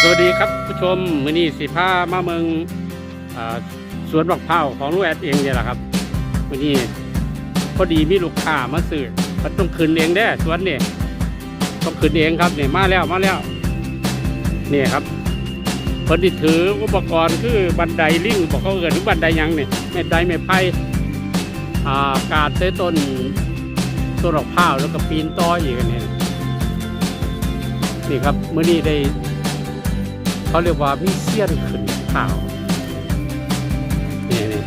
ชมมื้อนี้สิพามาเมืองอสวนบักเผาของลุงแอดเองเนี่ยแหละครับมื้อนี้พอดีมีลูกค้ามาซื้อมันต้องขึ้นเองได้สวนนี่ต้องขึ้นเองครับเนี่ยมาแล้วมาแล้วนี่ครับเพิ่นที่ถืออุปกรณ์คือบันไดลิงบอกเขาเกิดถึงบันไดยังเนี่ยไม่ไดไม่ไผ่อ่ากาดเส้ต้นต้นดอกพร้าแล้วก็ปีนต้ออีกนี่นี่ครับเมื้อนี้ได้ เขาเรียกว่ามีเสี้ยนขึ้นข่าวนี่นี่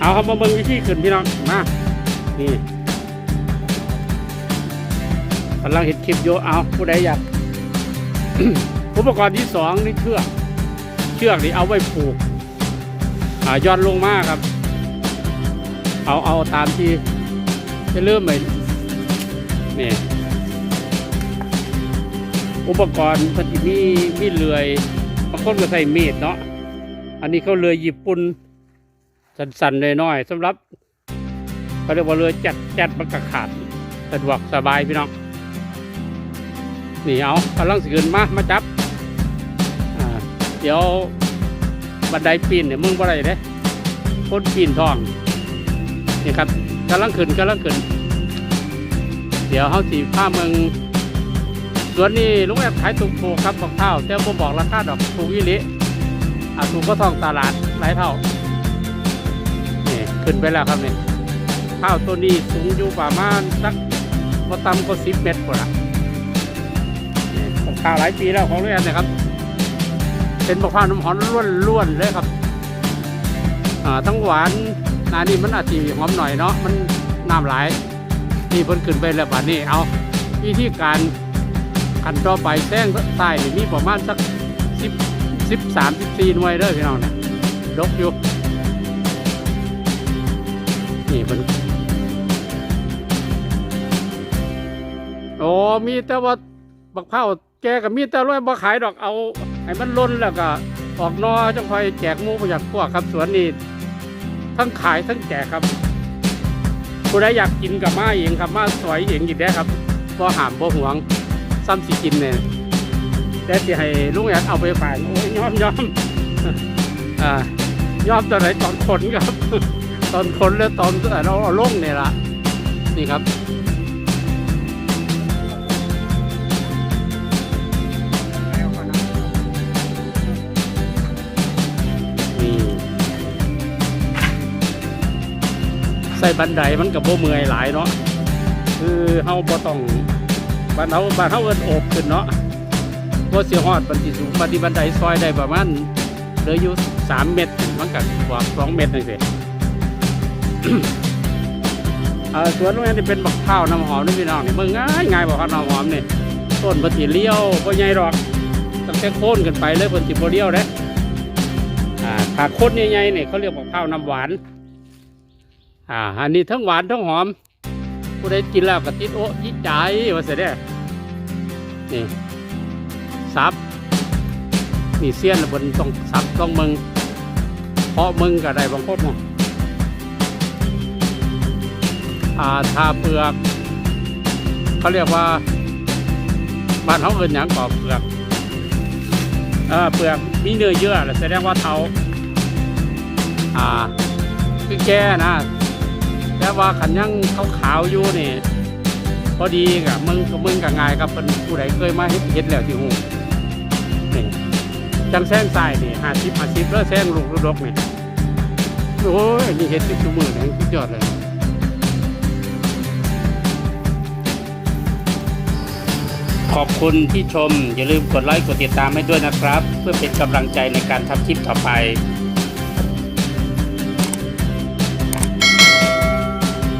เอาครับมาเบิ่งวิธีขึ้นพี่น้องมานี่กำลังเห็นคลิปโยเอาผู้ใดอยากอุปกรณ์ที่สองนี่เชือก เชือกนี่เอาไว้ผูกอาย้อนลงมากครับ เอาเอาตามที่จะเริ่มไปนี่ อุปกรณ์มันจะมีมีเลื่อยบางคนก็ใส่มีดเนาะอันนี้เขาเลื่อยญี่ปุ่นสั้นๆน้อยๆสำหรับเขาเรียกว่าเลื่อจัดจัดมันกระขาดสะดวกสบายพี่น้องนี่เอากำลังสิเกินมามาจับเดี๋ยวบันไดปีนเนี่ยมึงบ่ได้เด้คนปีนทองนี่ครับกำลังขึ้นกำลังขึ้น เดี๋ยวเขาสีผ้าเมือง วนนี้ลุงแอบขายถูกๆครับบอกเท่าแต่ผมบอกราคาดอกถูกอีหลิอะถูกก็ต้องตลาดหลายเท่านี่ขึ้นไปแล้วครับเนี่ยข้าวตัวนี้สูงอยู่ประมาณสักก็ต่ำก็สิบเมตรกว่าละนี่ของข้าวหลายปีแล้วของลุงแอบนะครับ เป็นบอกข้าวน้ำหอมล้วนๆเลยครับอ่าทั้งหวานนานี่มันอาจจะหอมหน่อยเนาะมันน้ำหลายนี่เพิ่นขึ้นไปแล้วป่านนี้เอาวิธีการ ขันต่อไปแซงใต้นี่มีประมาณสักสิบสิบสามสิบสี่หน่วยเด้อพี่น้องนี่ยดกอยู่นี่มันโอ้มีแต่ว่าบักเผาแกก็มีแต่ร้อยบ่ขายดอกเอาให้มันล้นแล้วก็ออกนอจังคอยแจกหมูประหยัดพวกครับสวนนี้ทั้งขายทั้งแจกครับผู้ใดอยากกินกับมาเองครับมาสอยเองอีกได้ครับบ่หามบ่หวง ซ้ำสิกินเนี่ยแต่สิให้ลุงแอดเอาไปฝากโอ้ยยอมยอมอ่ายอมตอนไหนตอนขนครับ ตอนขนแล้วตอนเราเอาลงเนี่ยละนี่ครับมีใส่บันไดมันกับโบเมื่อยหลายเนาะคือเฮาบ่ต้อง บ้านเขาบ้านเขาเอินโอบขึ้นเนาะว่าเสียหอดบันทิสูงบันทีบันไดซอยได้ประมาณเหลืออยู่สามเมตรมันกับกว่าสองเมตรนี่สิเออสวนตรงนี้ที่เป็นบักข้าวน้ำหอมนี่พี่น้องนี่มึงง่ายง่ายบอกข้าวน้ำหอมนี่ต้นปฏิเลี้ยวก็ใหญ่ดอกตั้งแต่โค่นกันไปเลยปฏิบเลี้ยวเด้อ่าถ้าโค่นใหญ่ๆนี่เขาเรียกบักข้าวน้ำหวานอ่าอันนี้ทั้งหวานทั้งหอม ผู้ใดกินแล้วก็ติดโอ้ยิ่ใจว่าเสียเด้นี่ซับนี่เสี้ยนบนต้องซับต้องมึงเพราะมึงก็ได้บางคนมั้งอ่าทาเปลือก เขาเรียกว่าบ้านเขาเอินอย่างก่อเปลือกเออเปลือกมีเนื้อเยื่อะแสดงว่าเทาอ่าคือแก่นะ แต่ว่าขันยังขาวๆอยู่นี่พอดีกับมึงกับมึงกับงายครับเป็นผู้ใดเคยมาเฮ็ดเฮ็ดแล้วที่หูนี่จังแซงใต้นี่หาสิบหาสิบแล้วแซงลูกลูกนี่โอ้ยนี่เฮ็ดที่ชั่วมือนี่สุดยอดเลยขอบคุณที่ชม อย่าลืมกดไลค์กดติดตามให้ด้วยนะครับ เพื่อเป็นกำลังใจในการทำคลิปต่อไป